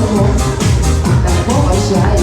того, так поважає.